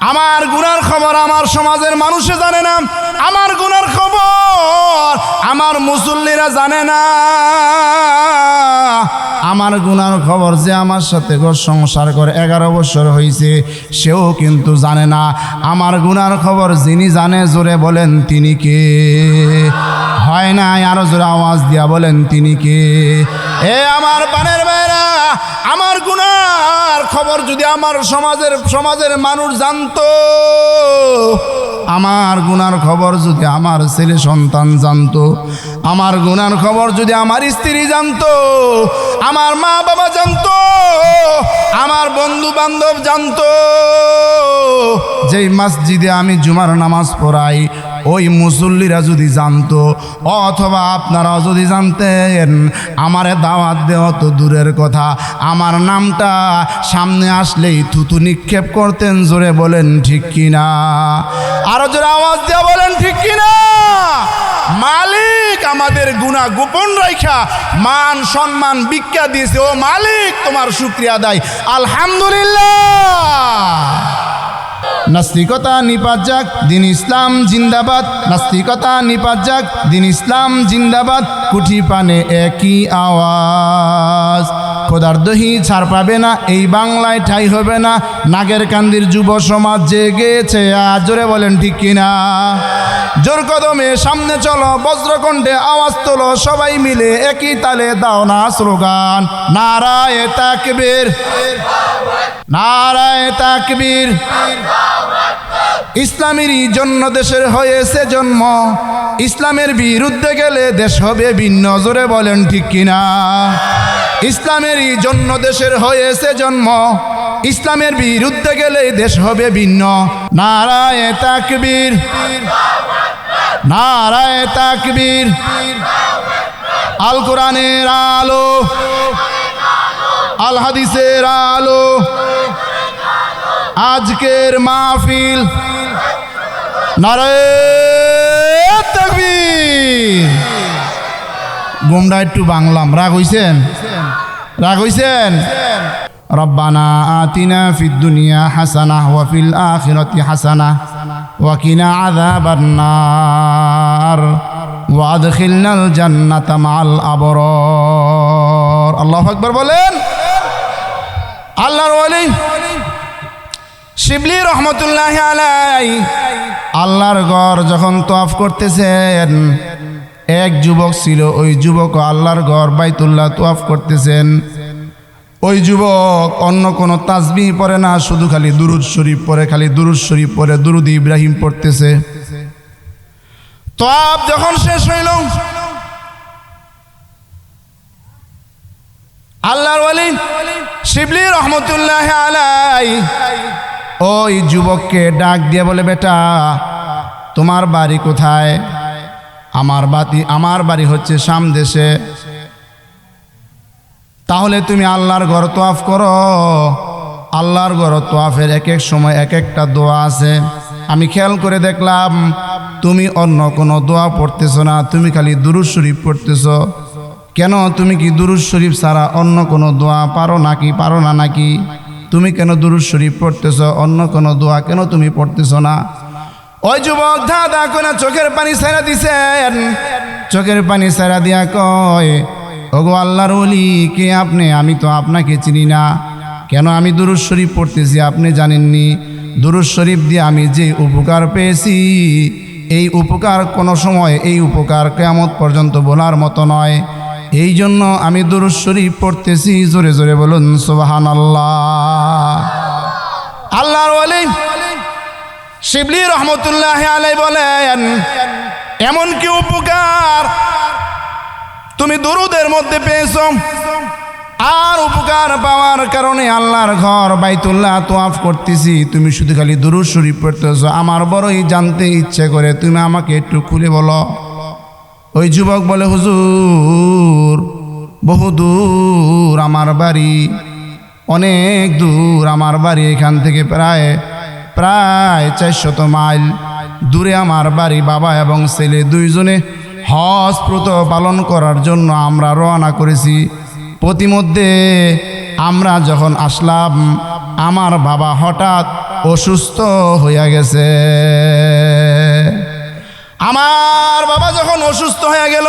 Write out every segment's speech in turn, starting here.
আমার গুনার খবর আমার সমাজের মানুষে জানে না। আমার গুনার খবর আমার মুসল্লিরা জানে না। আমার গুনার খবর যে আমার সাথে ঘর সংসার করে এগারো বছর হয়েছে সেও কিন্তু জানে না। আমার গুনার খবর যিনি জানে, জোরে বলেন তিনি কে? হয় না আরও জোরে আওয়াজ দিয়া বলেন তিনি কে? এ আমার পানের ভাইরা আমার গুনার খবর যদি আমার সমাজের সমাজের মানুষ জানতো, আমার গুনার খবর যদি আমার ছেলে সন্তান জানতো, আমার গুনার খবর যদি আমার স্ত্রী জানতো, আমার মা বাবা জানতো, আমার বন্ধু বান্ধব জানতো যেই মসজিদে আমি জুমার নামাজ পড়াই, ওই মুসল্লিরা যদি জানতো, অথবা আপনারা যদি জানতেন, আমারে দাওয়াত দেওয়া তো দূরের কথা। আমার নামটা সামনে আসলেই থুতু নিক্ষেপ করতেন, জোরে বলেন, ঠিক কিনা? আরও জোরে আওয়াজ দেওয়া বলেন, ঠিক কিনা? মালিক আমাদের গুণা গোপন রাইখা, মান সম্মান ভিক্ষা দিয়েছে। ও মালিক, তোমার শুক্রিয়া দেয় আলহামদুলিল্লাহ। নাস্তিকতা নিপাত যাক দিন ইসলাম জিন্দাবাদ। নাস্তিকতা নিপাত যাক দিন ইসলাম জিন্দাবাদ। কুঠি পানে একই আওয়াজ। খোদার দহি ছাড় পাবে না, এই বাংলায় ঠাই হবে না। নাগের কান্দির যুব সমাজ জেগেছে জোরে বলেন ঠিক কিনা? জোর কদমে সামনে চলো, বজ্রকণ্ঠে আওয়াজ তোলো, সবাই মিলে একই তালে দাও না স্লোগান। নারায় তাকবীর। নারায় তাকবীর। ইসলামেরই জন্য দেশের হয়েছে জন্ম। ইসলামের বিরুদ্ধে গেলে দেশ হবে ভিন্ন, জোরে বলেন ঠিক কিনা? ইসলামেরই জন্য দেশের হয়েছে জন্ম। ইসলামের বিরুদ্ধে গেলে দেশ হবে ভিন্ন। নারায় তাকবীর। নারায় তাকবীর। আল কোরআনের আলো। আল হাদিসের আলো। আজকের মাহফিল। নারায় তাকবীর। গোমরা একটু বাংলাম। রাগ হইছেন? রাগ হইছেন? রব্বানা আতিনা ফিদ দুনিয়া হাসানা ওয়া ফিল আখিরাতি হাসানা ওয়া কিনা আযাবান নার ওয়া আদখিলনাল জান্নাতা মাআল আবরার। আল্লাহু আকবার বলেন? আল্লাহর ওয়ালি। শিবলি রহমতুল্লাহ আলাই আল্লাহর ঘর যখন তফ করতেছেন এক যুবক ছিল, ওই যুবক আল্লাহর ঘর বাইতুল্লাহ তোয়াফ করতেছেন। ওই যুবক অন্য কোনো তাজবি পরে না, শুধু খালি দুরুদ শরীফ পরে খালি দুরুদ শরীফ পড়ে, দুরুদ ইব্রাহিম পড়তেছে। তোয়াফ যখন শেষ হইল, আল্লাহর শিবলি রহমতুল্লাহ আলাই, ওই যুবককে ডাক দিয়ে বলে, বেটা, তোমার বাড়ি কোথায়? আমার বাতি, আমার বাড়ি হচ্ছে সাম দেশে। তাহলে তুমি আল্লাহর ঘর তোয়াফ করো। আল্লাহর ঘর তোয়াফের এক এক সময় এক একটা দোয়া আছে। আমি খেয়াল করে দেখলাম, তুমি অন্য কোনো দোয়া পড়তেছো না, তুমি খালি দুরুদ শরীফ পড়তেছো। কেন তুমি কি দুরুদ শরীফ ছাড়া অন্য কোনো দোয়া পারো নাকি, পারো না নাকি? তুমি কেন দুরুদ শরীফ পড়তেছো, অন্য কোনো দোয়া কেন তুমি পড়তেছো না? ওই যুবক ধা ধা করে চোখের পানি ছেড়া দিছেন। চোখের পানি ছেড়া দিয়া কয়, ওগো আল্লাহর ওলি, কে আপনি? আমি তো আপনাকে চিনি না। কেন আমি দুরুদ শরীফ পড়তেছি আপনি জানেননি? দুরুদ শরীফ দিয়ে আমি যে উপকার পেয়েছি, এই উপকার কোনো সময়, এই উপকার কেয়ামত পর্যন্ত বলার মতো নয়। এই জন্য আমি দুরুদ শরীফ পড়তেছি। জোরে জোরে বলুন সোবাহান আল্লাহ আল্লাহর ওলি শিবলি রহমতুল্লাহ আলাই বলেন, এমন কি উপকার? তুমি দরুদের মধ্যে পেয়েছ। আর উপকার পাওয়ার কারণে আল্লাহর ঘর বাইতুল্লাহ তোয়াফ করতেছি। তুমি শুধু খালি দুরুদ শরীফ পড়তেছ। আমার বড়ই জানতে ইচ্ছে করে, তুমি আমাকে একটু খুলে বলো। ওই যুবক বলে, হুজুর, বহু দূর আমার বাড়ি, অনেক দূর আমার বাড়ি, এখান থেকে প্রায় প্রায় চারশত মাইল দূরে আমার বাড়ি বাবা এবং ছেলে দুইজনে হজ প্রত পালন করার জন্য আমরা রওনা করেছি। প্রতিমধ্যে আমরা যখন আসলাম, আমার বাবা হঠাৎ অসুস্থ হইয়া গেছে। আমার বাবা যখন অসুস্থ হয়ে গেল,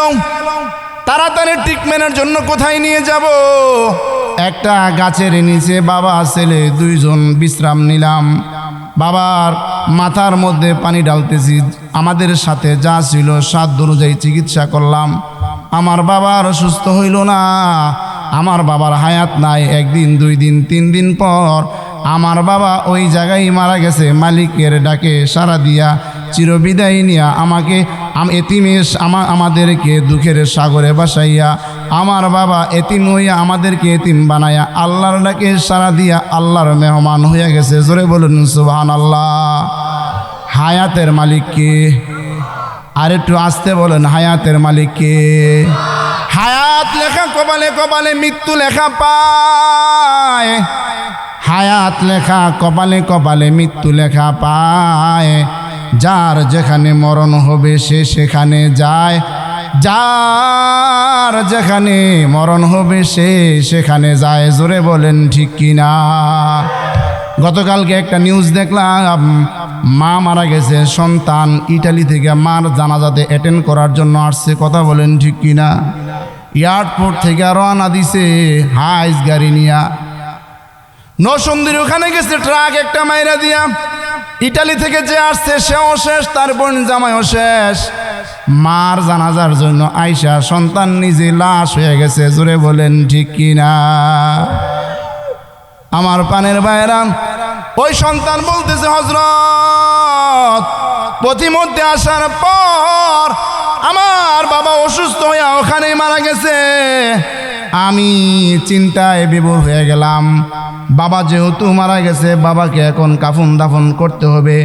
তাড়াতাড়ি ট্রিটমেন্টের জন্য কোথায় নিয়ে যাব? একটা গাছের নিচে বাবা, ছেলে দুইজন বিশ্রাম নিলাম। বাবার মাথার মধ্যে পানি ডালতেছি আমাদের সাথে যা ছিল সাধ্য অনুযায়ী চিকিৎসা করলাম। আমার বাবার সুস্থ হইল না, আমার বাবার হায়াত নাই, একদিন, দুই দিন, তিন দিন পর আমার বাবা ওই জায়গায় মারা গেছে, মালিকের ডাকে সারা দিয়া চিরবিদায় নিয়া আমাকে এতিমেশ আমা, আমাদেরকে দুঃখের সাগরে বাসাইয়া আমার বাবা এতিম হইয়া আমাদেরকে এতিম বানায়া আল্লাহর ডাকে সারা দিয়া আল্লাহর মেহমান হইয়া গেছে। জোরে বলুন সুবহান আল্লাহ হায়াতের মালিককে আর একটু আসতে বলেন, হায়াতের মালিককে হায়াত লেখা কপালে কপালে মৃত্যু লেখা পায়। হায়াত লেখা কপালে কপালে মৃত্যু লেখা পায়। যার যেখানে মরণ হবে সে সেখানে যায়। যার যেখানে মরণ হবে সে সেখানে যায়। জোরে বলেন, ঠিক কিনা? গতকালকে একটা নিউজ দেখলাম, মা মারা গেছে, সন্তান ইটালি থেকে মার জানাজাতে অ্যাটেন্ড করার জন্য আসছে। কথা বলেন, ঠিক কিনা? এয়ারপোর্ট থেকে রওনা দিছে, হাইস গাড়ি নিয়া। নসন্দির ওখানে গেছে ট্রাক একটা মাইরা দিয়া। ইটালি থেকে যে আসছে, সেও শেষ, তার বোন জামাইও শেষ। মার জানাজার জন্য আইসা সন্তান নিজে লাশ হয়ে গেছে। জোরে বলেন, ঠিক কিনা? আমার পানের বাইরাম ওই সন্তান বলতেছে হজরত পথিমধ্যে আসার পর আমার বাবা অসুস্থ হইয়া ওখানেই মারা গেছে। আমি চিন্তায় বিভোর হয়ে গেলাম। বাবা যেহেতু মারা গেছে, বাবাকে এখন কাফন দাফন করতে হবে।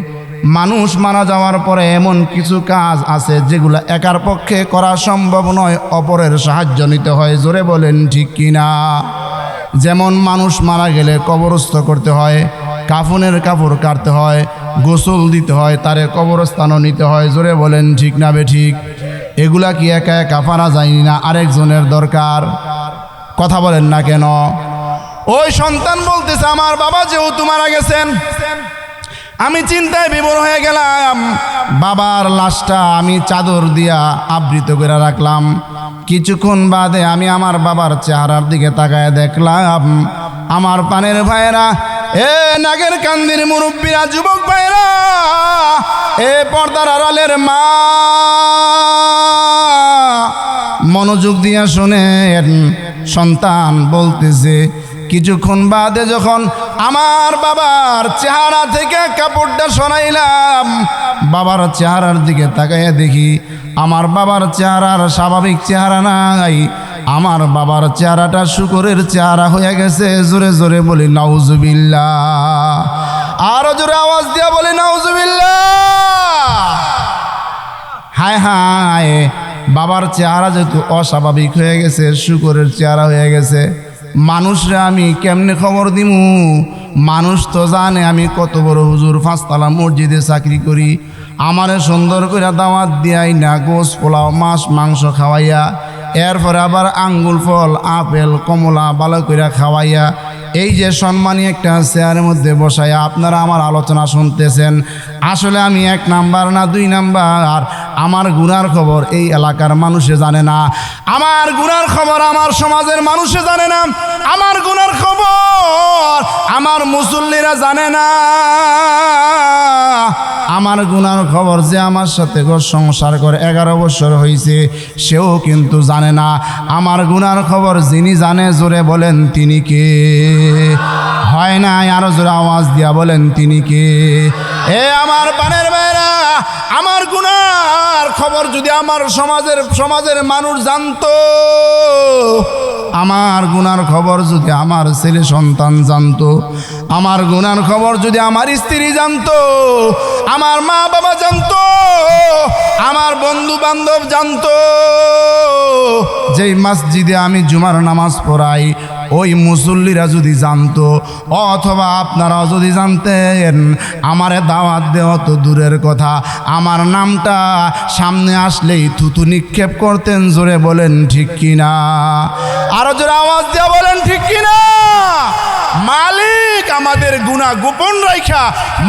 মানুষ মারা যাওয়ার পরে এমন কিছু কাজ আছে যেগুলো একার পক্ষে করা সম্ভব নয়, অপরের সাহায্য নিতে হয়। জোরে বলেন, ঠিক কিনা? যেমন মানুষ মারা গেলে কবরস্থ করতে হয়, কাফনের কাপড় কাটতে হয়, গোসল দিতে হয়, তারে কবরস্থানও নিতে হয়। জোরে বলেন, ঠিক না বে ঠিক? এগুলা কি একা একা পারা যায়নি না? আরেকজনের দরকার। কথা বলেন না কেন? ওই সন্তান বলতেছে, আমার বাবা যেহেতু মারা গেছেন আমি চিন্তায় বিবর হয়ে গেলাম। বাবার লাশটা আমি চাদর দিয়া আবৃত করে রাখলাম। কিছুক্ষণ বাদে আমি আমার বাবার চেহারার দিকে তাকায় দেখলাম। আমার পানের ভাইয়েরা, এ নাগের কান্দির মুরব্বীরা, যুবক ভাইয়েরা, এ পর্দার আড়ালের মা। মনোযোগ দিয়া শোনেন, সন্তান বলতেছে কিছুক্ষণ বাদে যখন আমার বাবার চেহারা থেকে কাপড়টা সরাইলাম, বাবার চেহারার দিকে তাকাইয়া দেখি আমার বাবার চেহারার স্বাভাবিক চেহারা নাই। আমার বাবার চেহারাটা শুকরের চেহারা হয়ে গেছে। জোরে জোরে বলি নাউজুবিল্লা আরও জোরে আওয়াজ দিয়া বলি নাউজুবিল্লা হায় হায়, বাবার চেহারা যেহেতু অস্বাভাবিক হয়ে গেছে, শুকরের চেহারা হয়ে গেছে। মানুষরা আমি কেমনে খবর দিমু? মানুষ তো জানে আমি কত বড় হুজুর, পাঁচতলা মসজিদে চাকরি করি। আমারে সুন্দর করে দাওয়াত দিয়াই না, গোস পোলাও, মাছ, মাংস খাওয়াইয়া। এরপরে আবার আঙ্গুল, ফল, আপেল, কমলা ভালো করে খাওয়াইয়া। এই যে সম্মানী একটা চেয়ারের মধ্যে বসাইয়া আপনারা আমার আলোচনা শুনতেছেন। আসলে আমি এক নাম্বার না দুই নাম্বার? আমার গুনার খবর এই এলাকার মানুষে জানে না। আমার গুনার খবর আমার সমাজের মানুষে জানে না। আমার গুনার খবর আমার মুসল্লিরা জানে না। আমার গুনার খবর যে আমার সাথে ঘর সংসার করে এগারো বছর হয়েছে সেও কিন্তু জানে না। আমার গুনার খবর যিনি জানে, জোরে বলেন তিনি কে? হয় না আরও জোরে আওয়াজ দিয়া বলেন তিনি কে? এ আমার পানের বাইরা আমার গুনার খবর যদি আমার সমাজের সমাজের মানুষ জানতো আমার গুনার খবর যদি আমার ছেলে সন্তান জানতো, আমার গুনার খবর যদি আমার স্ত্রী জানতো, আমার মা বাবা জানতো, আমার বন্ধু বান্ধব জানতো, যেই মসজিদে আমি জুমার নামাজ পড়াই, ওই মুসল্লিরা যদি জানতো, অথবা আপনারাও যদি জানতেন, আমারে দাওয়াত দেওয়া তো দূরের কথা, আমার নামটা সামনে আসলেই থুতু নিক্ষেপ করতেন, জোরে বলেন ঠিক কিনা? আরও জোরে আওয়াজ দেওয়া বলেন, ঠিক কিনা? মালিক আমাদের গুণা গোপন রাইখা,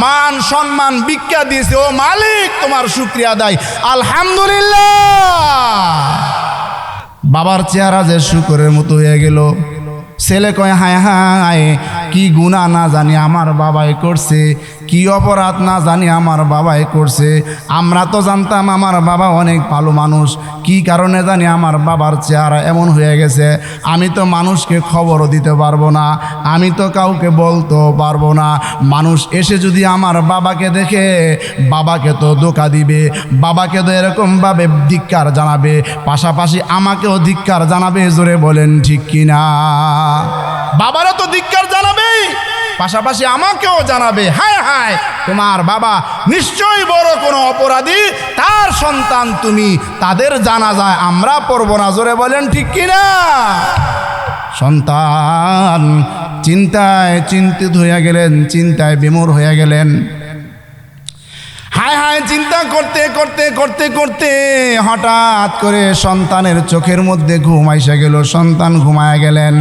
মান সম্মান ভিক্ষা দিয়েছে। ও মালিক, তোমার শুক্রিয়া দেয় আলহামদুলিল্লাহ। বাবার চেহারা যে শুকরের মতো হয়ে গেল। ছেলে কয়, হায় হায় কি গুণা না জানি আমার বাবাই করছে, কি অপরাধ না জানি আমার বাবাই করছে। আমরা তো জানতাম আমার বাবা অনেক ভালো মানুষ, কি কারণে জানি আমার বাবার চেহারা এমন হয়ে গেছে। আমি তো মানুষকে খবরও দিতে পারব না, আমি তো কাউকে বলতেও পারব না। মানুষ এসে যদি আমার বাবাকে দেখে, বাবাকে তো ধোকা দিবে, বাবাকে তো এরকমভাবে ধিক্কার জানাবে, পাশাপাশি আমাকেও ধিক্কার জানাবে, জোরে বলেন ঠিক কিনা? বাবারও তো ধিক্কার জানাবে পাশাপাশি আমাকেও জানাবে, হায় হায়, তোমার বাবা নিশ্চয়ই বড় কোনো অপরাধী, তার সন্তান তুমি, তাদের জানা যায় আমরা পড়ব না, জোরে বলেন ঠিক কিনা? সন্তান চিন্তায় চিন্তিত হইয়া গেলেন, চিন্তায় বিমূর হইয়া গেলেন। হায় হায়, চিন্তা করতে করতে করতে করতে হঠাৎ করে সন্তানের চোখের মধ্যে ঘুম আইসা গেল, সন্তান ঘুমায়া গেলেন।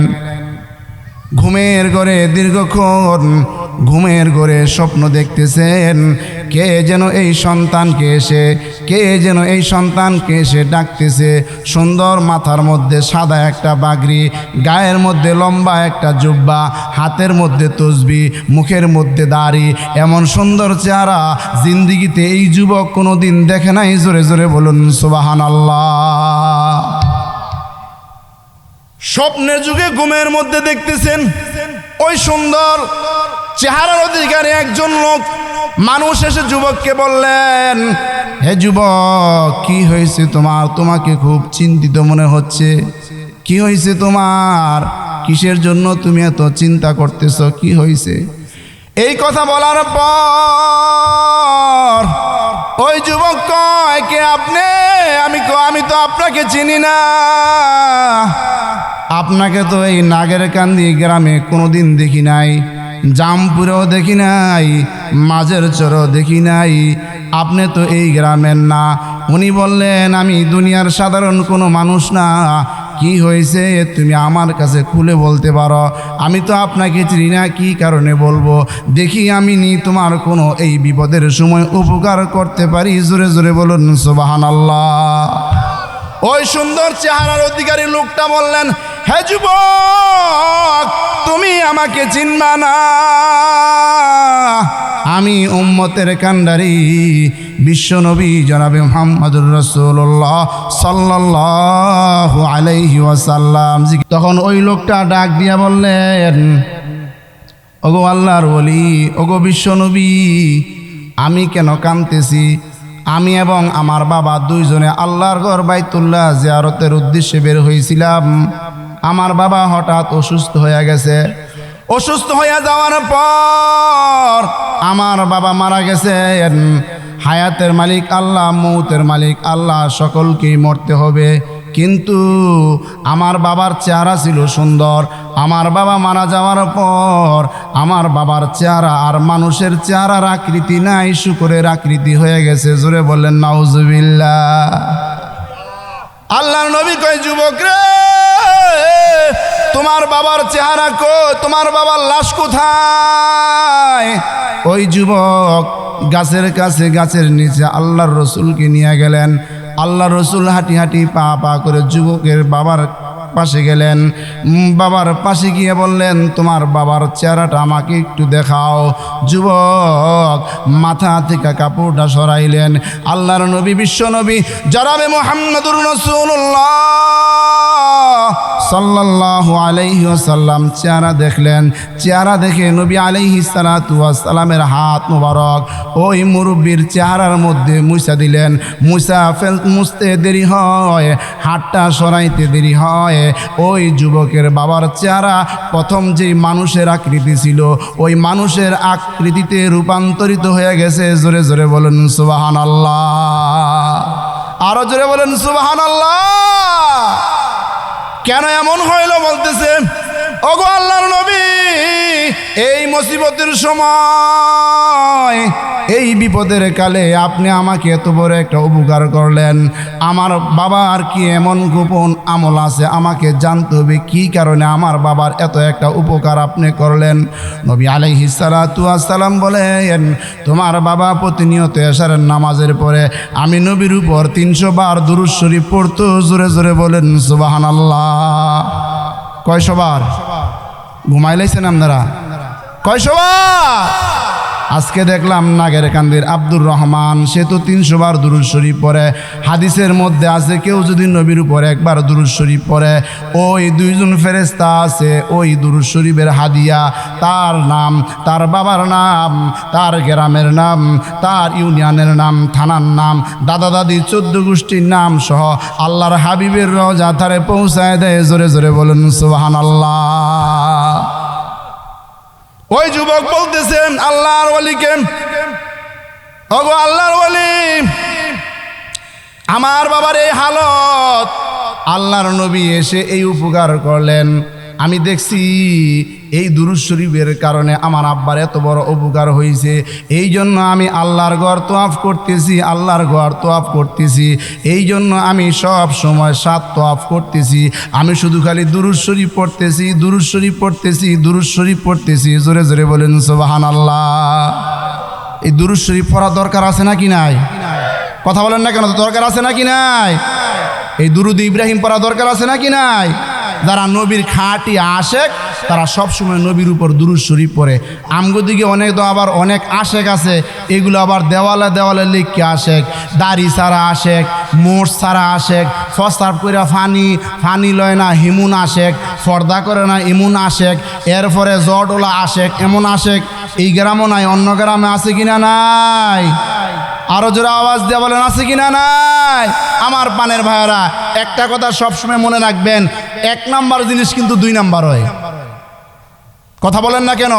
ঘুমের ঘরে দীর্ঘক্ষণ ঘুমের ঘরে স্বপ্ন দেখতেছেন। কে যেন এই সন্তানকে এসে, কে যেন এই সন্তানকে এসে ডাকতেছে। সুন্দর মাথার মধ্যে সাদা একটা বাগরি, গায়ের মধ্যে লম্বা একটা জুব্বা, হাতের মধ্যে তসবি, মুখের মধ্যে দাড়ি। এমন সুন্দর চেহারা জিন্দিগিতে এই যুবক কোনো দিন দেখে নাই। জোরে জোরে বলুন সুবাহান আল্লাহ স্বপ্নের যুগে ঘুমের মধ্যে দেখতেছেন ওই সুন্দর চেহারার অধিকারী একজন লোক। মানুষ এসে যুবককে বললেন, হে যুবক, কি হয়েছে তোমার? তোমাকে খুব চিন্তিত মনে হচ্ছে। কি হয়েছে তোমার? কিসের জন্য তুমি এত চিন্তা করতেছ? কি হয়েছে? এই কথা বলার পর ওই যুবক কয়, কে আপনি? আমি আমি তো আপনাকে চিনি না। আপনাকে তো এই নাগের কান্দি গ্রামে কোনোদিন দেখি নাই, জামপুরেও দেখি নাই, মাঝের চরও দেখি নাই। আপনি তো এই গ্রামের না। উনি বললেন, আমি দুনিয়ার সাধারণ কোনো মানুষ না। কি হয়েছে? তুমি আমার কাছে খুলে বলতে পারো। আমি তো আপনাকে চিনি না, কী কারণে বলব? দেখি আমি নি, তোমার কোনো এই বিপদের সময় উপকার করতে পারি? জোরে জোরে বলুন সুবাহান আল্লাহ ওই সুন্দর চেহারার অধিকারী লোকটা বললেন হে তুমি আমাকে চিনবা না। আমি উম্মতের কান্ডারি বিশ্বনবী জনাবে মোহাম্মদুর রসুল্লাহ সাল্লাহ আলাইহি ওয়াসাল্লাম। তখন ওই লোকটা ডাক দিয়া বললেন, ওগো আল্লাহর বলি ওগো বিশ্বনবী আমি কেন কানতেছি আমি এবং আমার বাবা দুইজনে আল্লাহর ঘর বাইতুল্লাহ জিয়ারতের উদ্দেশ্যে বের হয়েছিলাম আমার বাবা হঠাৎ অসুস্থ হয়ে গেছে। অসুস্থ হয়ে যাওয়ার পর আমার বাবা মারা গেছে। হায়াতের মালিক আল্লাহ, মৌতের মালিক আল্লাহ, সকলকেই মরতে হবে। কিন্তু আমার বাবার চেহারা ছিল সুন্দর। আমার বাবা মারা যাওয়ার পর আমার বাবার চেহারা আর মানুষের চেহারার আকৃতি নাই, শুকরের আকৃতি হয়ে গেছে। জোরে বললেন নাউজুবিল্লা আল্লাহর নবী কয়, যুবক রে, তোমার বাবার চেহারা কো তোমার বাবার লাশ কোথায়? ওই যুবক গাছের কাছে, গাছের নিচে আল্লাহর রসুলকে নিয়ে গেলেন। আল্লাহ রসুল হাঁটি হাঁটি পা পা করে যুবকের বাবার পাশে গেলেন। বাবার পাশে গিয়ে বললেন, তোমার বাবার চেহারাটা আমাকে একটু দেখাও। যুবক মাথা থেকে কাপড়টা সরাইলেন। আল্লাহর নবী, বিশ্ব নবী জরাবে মোহাম্মদুর রসুল্লাহ সাল্লাল্লাহু আলাইহি ওয়াসাল্লাম চেহারা দেখলেন। চেহারা দেখে নবী আলাইহি সালাতু ওয়াসালামের হাত মোবারক ওই মুরব্বীর চেহারার মধ্যে মুসা দিলেন। মুসা ফেল মুছতে দেরি হয়, হাতটা সরাইতে দেরি হয়। ওই যুবকের বাবার চেহারা প্রথম যেই মানুষের আকৃতি ছিল, ওই মানুষের আকৃতিতে রূপান্তরিত হয়ে গেছে। জোরে জোরে বলুন সুবাহান আল্লাহ আরও জোরে বলেন সুবাহান আল্লাহ কেন এমন হইল বলতেছে ওগো আল্লাহর নবী! এই মুসিবতের সময়, এই বিপদের কালে আপনি আমাকে এত বড় একটা উপকার করলেন। আমার বাবার কি এমন গোপন আমল আছে? আমাকে জানতে হবে কি কারণে আমার বাবার এত একটা উপকার আপনি করলেন। নবী আলাইহিস সালাতু সালাম বলেন, তোমার বাবা প্রতিনিয়ত এশারের নামাজের পরে আমি নবীর উপর তিনশো বার দুরুদ শরীফ পড়তো, জোরে জোরে বলেন, সুবহানাল্লাহ। কয়শবার ঘুমাই লাইছেন আপনারা? কয়শবার আজকে দেখলাম নাগের কান্দির আব্দুর রহমান, সে তো তিনশো বার দুরুদ শরীফ পরে হাদিসের মধ্যে আছে, কেউ যদি নবীর উপরে একবার দুরুদ শরীফ পরে ওই দুইজন ফেরেস্তা আছে, ওই দুরুদ শরীফের হাদিয়া। তার নাম, তার বাবার নাম, তার গ্রামের নাম, তার ইউনিয়নের নাম, থানার নাম, দাদা দাদি চোদ্দ গোষ্ঠীর নাম সহ আল্লাহর হাবিবের রজা তারে পৌঁছায় দেয়। জোরে জোরে বলুন সুবাহান আল্লাহ ওই যুবক বলতেছেন, আল্লাহর ওলিকে ওগো আল্লাহর ওলি। আমার বাবার এই হালত, আল্লাহর নবী এসে এই উপকার করলেন। আমি দেখছি এই দুরুদ শরীফের কারণে আমার আব্বার এত বড় উপকার হয়েছে। এই জন্য আমি আল্লাহর ঘর তোয়াফ করতেছি, আল্লাহর ঘর তোয়াফ করতেছি। এই জন্য আমি সব সময় সাত তোয়াফ করতেছি। আমি শুধু খালি দুরুদ শরীফ পড়তেছি, দুরুদ শরীফ পড়তেছি, দুরুদ শরীফ পড়তেছি। জোরে জোরে বলেন সোবাহান আল্লাহ এই দুরুদ শরীফ পড়ার দরকার আছে নাকি নাই? কথা বলেন না কেন, দরকার আছে নাকি নাই? এই দুরুদ ইব্রাহিম পড়া দরকার আছে নাকি নাই? যারা নবীর খাঁটি আশেক, তারা সবসময় নবীর উপর দুরুদ শরীফ পড়ে। আমগো দিকে অনেক তো আবার অনেক আশেক আছে, এগুলো আবার দেওয়ালে দেওয়ালে লিখকে আশেক। দাড়ি ছাড়া আশেক, মোষ ছাড়া আশেক ফস্তার করে ফানি ফানি লয় না হিমুন আশেক, ফর্দা করে না ইমুন আশেক, এরপরে জটোলা আশেক, এমন আশেক। এই গ্রামও নাই, অন্য গ্রামে আছে কিনা নাই? আরও জোরে আওয়াজ দিয়ে বলেন, আছে কিনা নাই? আমার পানের ভাইয়েরা, একটা কথা সবসময় মনে রাখবেন এক নাম্বার জিনিস কিন্তু দুই নাম্বার হয়। কথা বলেন না কেন?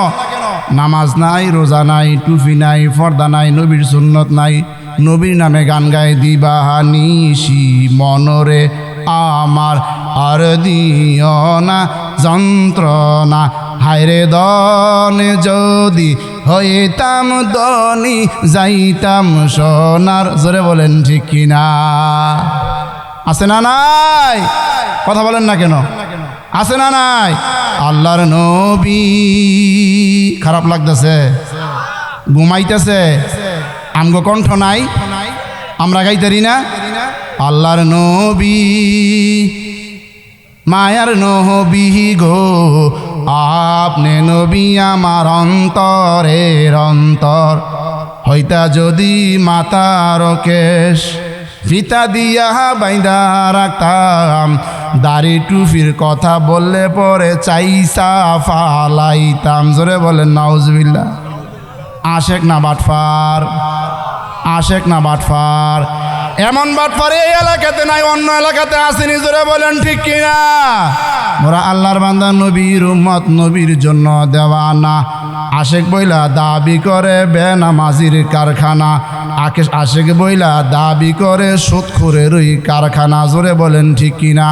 নামাজ নাই, রোজা নাই, টুপি নাই, ফর্দা নাই, নবীর সুন্নত নাই। নবীর নামে গান গায় দিবাহানিসি মনরে, আমার আর দিও না যন্ত্রণা। হায়রে দনে যদি হইতাম দনি, যাইতাম সোনার, জোরে বলেন ঠিক কিনা? আছে না নাই? কথা বলেন না কেন? আছে না নাই? আল্লাহর নবী। খারাপ লাগতেছে। ঘুমাইতেছে। আমগো কণ্ঠ নাই। আমরা গাইতারি না। আল্লাহর নবী। মায়ার নবী গো। আপনি নবী আমার অন্তরের অন্তর। হইতা যদি মাতার কেশ। ফিতা দিয়া বাইন্দা রাখতাম। দাড়ি টুফির কথা বললে পরে চাইসা ফালাইতাম। জোরে বলেন নাউজবিল্লা আশেক না বাটফার, আশেক না বাটফার। এমন বাটফার এই এলাকাতে নাই, অন্য এলাকাতে আসেনি, জোরে বলেন ঠিক কিনা? মোরা আল্লাহর বান্দা, নবীর উম্মত, নবীর জন্য দেওয়া না আশেক বইলা দাবি করে বেনামাজির কারখানা। আকেশ আশেক বইলা দাবি করে সুৎখুরের ওই কারখানা, জোরে বলেন ঠিক কিনা?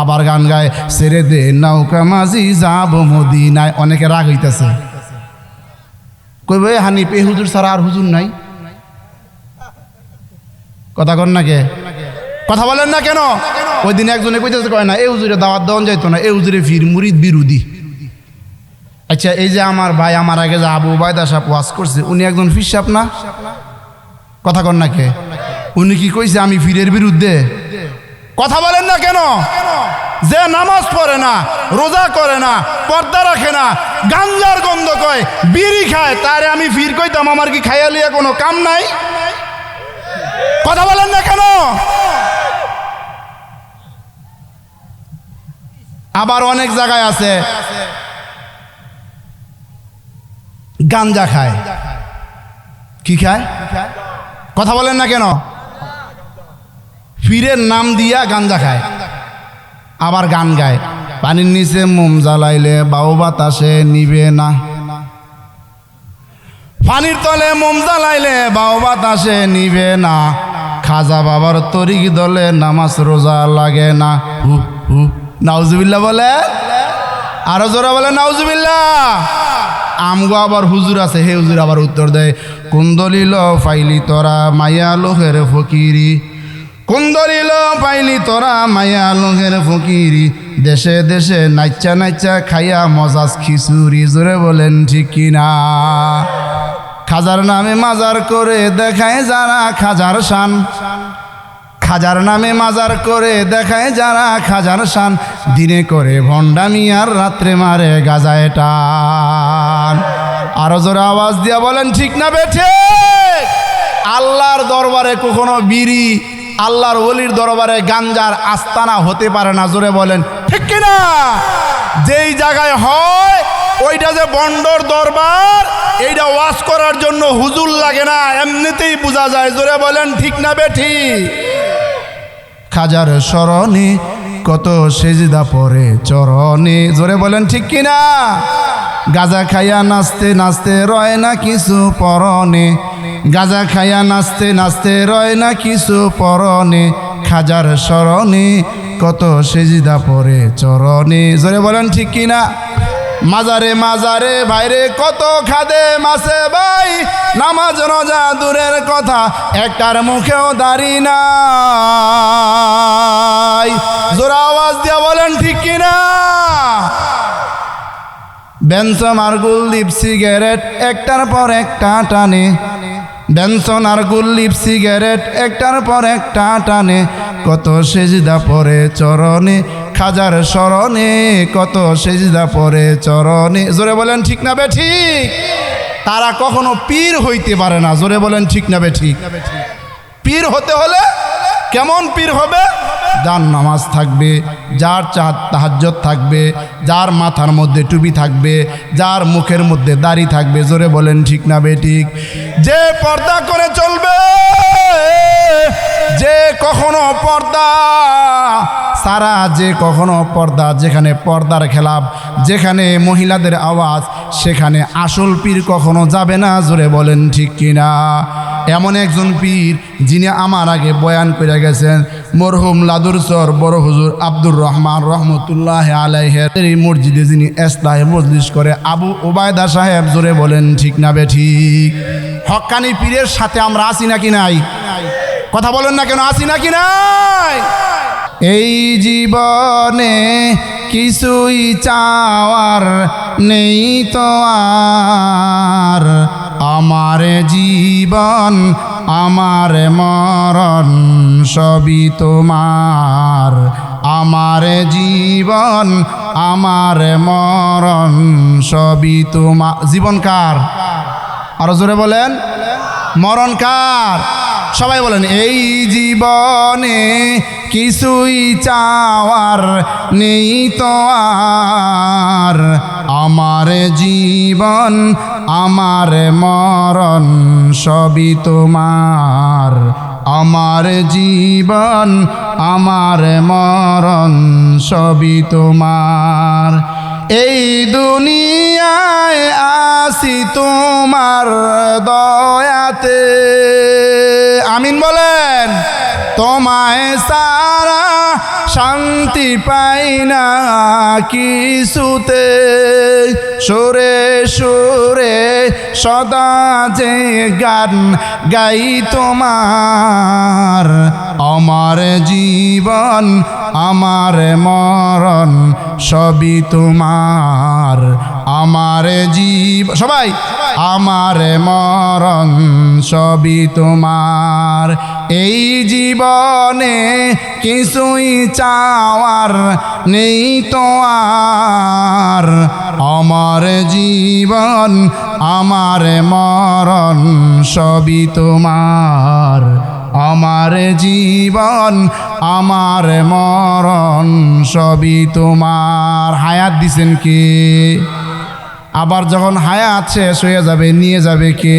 আবার গান গায়, ছেড়ে দে নৌকা মাঝি, যাব মদিনায়। অনেকে রাগ হইতেছে। কইবে এই হুজুর ছাড়া আর হুজুর নাই? কথা কন না কে? কথা বলেন না কেন? ওই দিন একজনে কইতেছে, কয় না, এই হুজুরে দাওয়াত দেওয়ান যাইতো না, এই হুজুরে ফির মুরিদ বিরোধী। আচ্ছা এই যে আমার ভাই, আমার আগে যে আবু বায়দা সাহেব ওয়াজ করছে, উনি একজন ফির সাহেব না? কথা কন না কে? উনি কি কইছে, আমি ফিরের বিরুদ্ধে? কথা বলেন না কেন? যে নামাজ পড়ে না, রোজা করে না, পর্দা রাখে না, গাঞ্জার গন্ধ কয়, বিড়ি খায়, তারে আমি ফির কইতাম, আমার কি খাইয়া লিয়া কোনো কাম নাই? কথা বলেন না কেন? আবার অনেক জায়গায় আছে। গাঞ্জা খায়। কি খায়? কথা বলেন না কেন? ফিরের নাম দিয়া গাঞ্জা খায়। আবার গান গায়। পানির নিচে মোম জ্বালাইলে বাউ বাতাসে নিবে না। পানির তলে মোম জ্বালাইলে বাউ বাতাসে নিবে না। খাজা বাবার তরিক দলে নামাজ রোজা লাগে না। হু হু। নাউজুবিল্লা বলে? আরও জোরা বলে নাউজুবিল্লা আমগো আবার হুজুর আছে, হে হুজুর আবার উত্তর দেয় কুন্দলিল ফাইলি তোরা মায়া লোহের ফকিরি? কুন্দলিল পাইলি তোরা মায়া লোহের ফকিরি? দেশে দেশে নাইচা নাইচা খাইয়া মজাজ খিচুড়ি, জোরে বলেন ঠিক কিনা? খাজার নামে মাজার করে দেখায় যারা খাজার শান। খাজার নামে মাজার করে দেখায় যারা খাজার শান। দিনে করে ভণ্ডামি আর রাত্রে মারে গাজায় টান। আরও জোরে আওয়াজ দিয়া বলেন, ঠিক না বেঠে আল্লাহর দরবারে কখনো বিড়ি আল্লাহর ওলির দরবারে গাঞ্জার আস্তানা হতে পারে না, জোরে বলেন। ঠিক কিনা? যেই জায়গায় হয়, ওইটা যে বন্ডর দরবার, এইটা ওয়াশ করার জন্য হুজুর লাগে না, এমনিতেই বোঝা যায়, জোরে বলেন, ঠিক না বেঠি? খাজার স্মরণে কত সেজদা পরে চরণে, জোরে বলেন, ঠিক কিনা? গাজা খাইয়া নাচতে নাচতে রয় না কিছু পরনে। গাজা খাইয়া নাচতে নাচতে রয় না কিছু পরনে। খাজার স্মরণে কত সেজিদা পরে চরণে। জোরে বলেন ঠিক কিনা? মাজারে মাজারে বাইরে কত খাদে মাসে ভাই। নামাজ রোজা দূরের কথা একটার মুখেও দাঁড়ি নাই। জোরা আওয়াজ দিয়া বলেন ঠিক কিনা? বেনসন আর গুলদীপ সিগারেট একটার পর একটা টানে। বেনসন আর গুলদীপ সিগারেট একটার পর একটা টানে। কত সেজদা পরে চরণে, খাজার স্মরণে, কত সেজদা পরে চরণে। জোরে বলেন ঠিক না বে ঠিক? তারা কখনো পীর হইতে পারে না। জোরে বলেন ঠিক না বে ঠিক? পীর হতে হলে কেমন পীর হবে? যার নামাজ থাকবে, যার চাঁদ তাহাজ্জত থাকবে, যার মাথার মধ্যে টুপি থাকবে, যার মুখের মধ্যে দাড়ি থাকবে, জোরে বলেন ঠিক না বেঠিক যে পর্দা করে চলবে, যে কখনো পর্দা, সারা যে কখনো পর্দা, যেখানে পর্দার খেলাপ, যেখানে মহিলাদের আওয়াজ, সেখানে আসল পীর কখনো যাবে না, জোরে বলেন ঠিক কিনা? এমন একজন পীর যিনি আমার আগে বয়ান করে গেছেন, মরহুম লাদুরসর বড় হুজুর আব্দুর রহমান রহমতুল্লাহ আলাইহের। এই মসজিদে যিনি এসলাহ মজলিস করে, আবু ওবায়দা সাহেব জোরে বলেন, ঠিক না বে, ঠিক। হক্কানি পীরের সাথে আমরা আসি নাকি নাই? কথা বলেন না কেন আসি নাকি নাই? এই জীবনে কিছুই চাওয়ার নেই তো আর। আমার জীবন, আমার মরণ, সবই তোমার। আমার জীবন, আমার মরণ, সবই তোমার। জীবন কার? আরও জোরে বলেন। মরণ কার? সবাই বলেন, এই জীবনে কিছুই চাওয়ার নেই তো আর। আমার জীবন, আমার মরণ সবই তোমার। আমার জীবন, আমার মরণ সবই তোমার। এই দুনিয়ায় আসি তোমার দয়াতে। আমিন বলেন। তোমায় সারা শান্তি পাই না কিছুতে। সুরে সুরে সদা যে গান গাই তোমার। আমার জীবন, আমার মরণ সবই তোমার। আমার জীব সবাই, আমার মরণ সবই তোমার। এই জীবনে কিছুই চাওয়ার নেই তো আর। আমার জীবন, আমার মরণ সবই তোমার। আমার জীবন, আমার মরণ সবই তোমার। হায়াত দিছেন কে? আবার যখন হায়া শেষ শুয়ে যাবে নিয়ে যাবে কে?